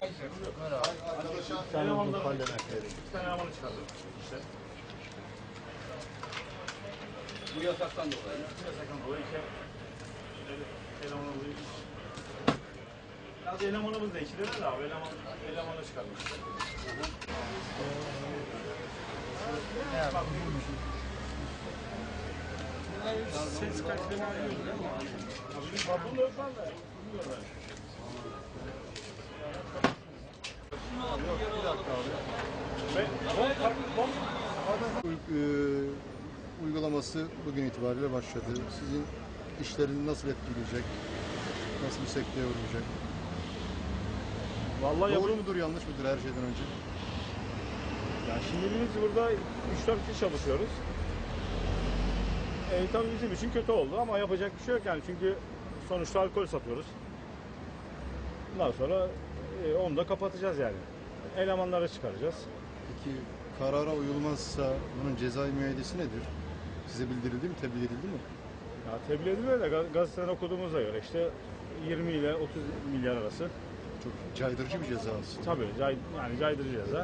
Sen bu hallemek. Bir tane elemanı çıkardım. İşte. Bu yasaktan dolayı. Sakın dolayı iki ele- elemanımızı Biraz elemanımız abi. Eleman, elemanı işte. Bak, Ses kalitelerini alıyoruz değil mi? Abi, bizim patron da yok lan da. Bilmiyorum ben. Ve bom, bom, Uy- e, uygulaması bugün itibariyle başladı. Sizin işlerini nasıl etkileyecek? Nasıl bir sekteye vuracak? Vallahi Doğru yapıyorum. mudur, yanlış mıdır her şeyden önce? Yani şimdi biz burada 3-4 kişi çalışıyoruz. E, tabii bizim için kötü oldu ama yapacak bir şey yok yani çünkü sonuçta alkol satıyoruz. Bundan sonra e, onu da kapatacağız yani. Elemanları çıkaracağız. Peki karara uyulmazsa bunun cezai müeyyidesi nedir? Size bildirildi mi, tebliğ edildi mi? Ya tebliğ ediliyor da gaz- gazeteden okuduğumuza göre işte 20 ile 30 milyar arası. Çok caydırıcı bir ceza aslında. Tabii cay, yani caydırıcı ceza.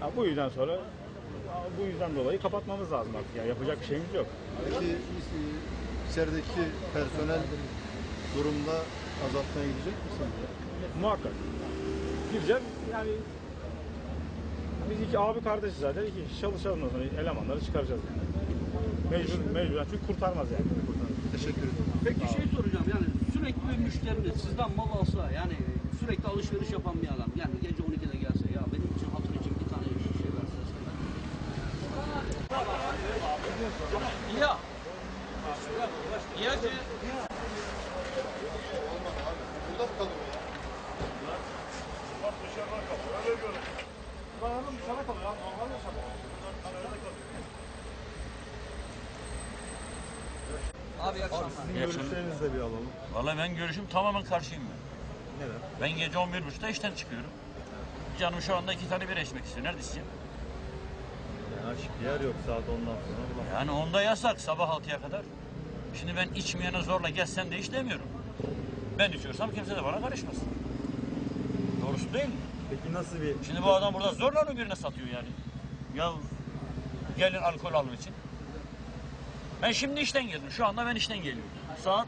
Ya bu yüzden sonra bu yüzden dolayı kapatmamız lazım artık. Yani yapacak bir şeyimiz yok. Peki e, içerideki personel durumda azaltmaya gidecek misiniz? Muhakkak. Gireceğim yani biz iki abi kardeşiz zaten. İki kişi çalışalım ondan sonra elemanları çıkaracağız yani. Mecbur, mecburen çünkü kurtarmaz yani. Teşekkür ederim. Peki şey soracağım. Yani sürekli bir müşteriniz sizden mal alsa yani sürekli alışveriş yapan bir adam. Yani gece 12'de gelse ya benim için hatır için bir tane şey verse Ya. Ya ki Abi iyi akşamlar. Sizin görüşlerinizi de bir alalım. Vallahi ben görüşüm tamamen karşıyım ben. Neden? Ben gece 11.30'da işten çıkıyorum. Canım şu anda iki tane bir içmek istiyor. Nerede içeceğim? Yani açık yer yok saat ondan sonra. Yani onda yasak sabah 6'ya kadar. Şimdi ben içmeyene zorla gel sen de iç demiyorum. Ben içiyorsam kimse de bana karışmasın. Doğrusu değil mi? Peki nasıl bir Şimdi bu adam burada zorla mı birine satıyor yani? Ya gelin alkol alın için. Ben şimdi işten geldim. Şu anda ben işten geliyorum. Saat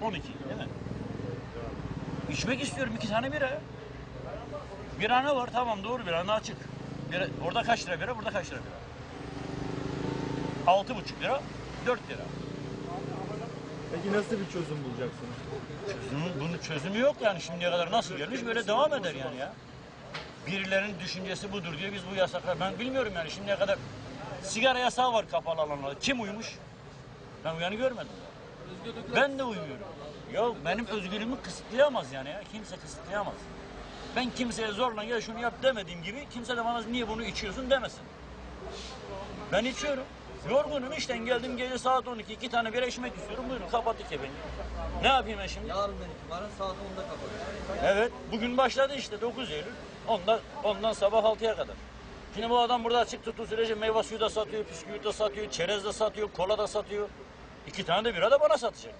12 değil mi? İçmek istiyorum iki tane bira. Bira ne var? Tamam doğru bira ne açık. Bira, orada kaç lira bira? Burada kaç lira bira? Altı buçuk lira, dört lira. Peki nasıl bir çözüm bulacaksınız? Çözümü, bunun çözümü yok yani şimdiye kadar nasıl gelmiş böyle devam eder yani ya. Birilerinin düşüncesi budur diye biz bu yasaklar ben bilmiyorum yani şimdiye kadar sigara yasağı var kapalı alanlarda. Kim uymuş? Ben uyanı görmedim. Ben de uymuyorum. Ya benim özgürlüğümü kısıtlayamaz yani ya. Kimse kısıtlayamaz. Ben kimseye zorla gel şunu yap demediğim gibi kimse de bana niye bunu içiyorsun demesin. Ben içiyorum. Yorgunum işten geldim gece saat 12 iki tane bira içmek istiyorum. Buyurun kapattık ya beni. Ne yapayım ben şimdi? Yarından itibaren saat 10'da kapatıyor. Evet, bugün başladı işte 9 Eylül. Ondan, ondan sabah 6'ya kadar. Şimdi bu adam burada açık tuttuğu sürece meyve suyu da satıyor, bisküvit de satıyor, çerez de satıyor, kola da satıyor. İki tane de bira da bana satacak.